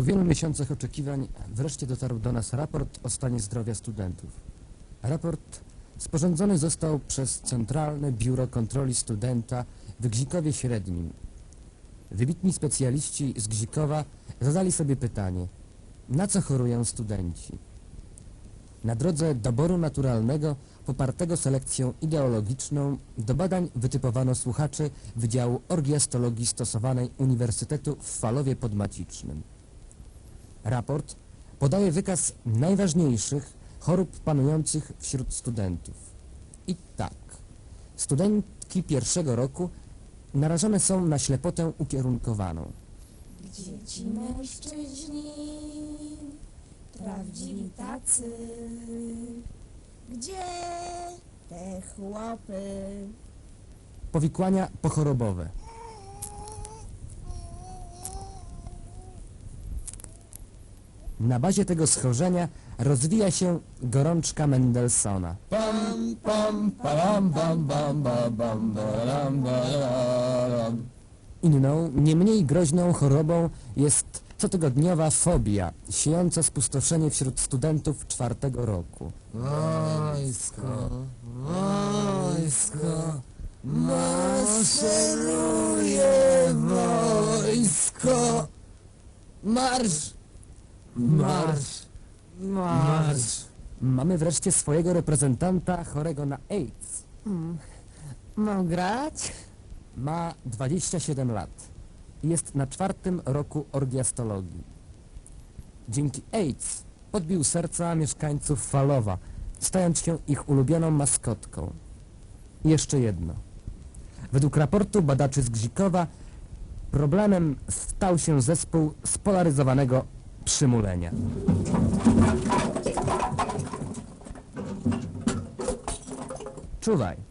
Po wielu miesiącach oczekiwań wreszcie dotarł do nas raport o stanie zdrowia studentów. Raport sporządzony został przez Centralne Biuro Kontroli Studenta w Gzikowie Średnim. Wybitni specjaliści z Gzikowa zadali sobie pytanie, na co chorują studenci? Na drodze doboru naturalnego, popartego selekcją ideologiczną, do badań wytypowano słuchaczy Wydziału Orgiastologii Stosowanej Uniwersytetu w Falowie Podmacicznym. Raport podaje wykaz najważniejszych chorób panujących wśród studentów. I tak, studentki pierwszego roku narażone są na ślepotę ukierunkowaną. Gdzie ci mężczyźni, prawdziwi tacy? Gdzie te chłopy? Powikłania pochorobowe. Na bazie tego schorzenia rozwija się gorączka Mendelssohna. Pam, pam, param, bam, bam, bam, bam, baram, baram. Inną, nie mniej groźną chorobą jest cotygodniowa fobia, siejąca spustoszenie wśród studentów czwartego roku. Wojsko, wojsko, maszeruje wojsko. Marsz, marsz, marsz. Mamy wreszcie swojego reprezentanta chorego na AIDS. Mam grać? Ma 27 lat jest na czwartym roku orgiastologii. Dzięki AIDS podbił serca mieszkańców Falowa, stając się ich ulubioną maskotką. I jeszcze jedno. Według raportu badaczy z Gzikowa problemem stał się zespół spolaryzowanego przymulenia. Czuwaj.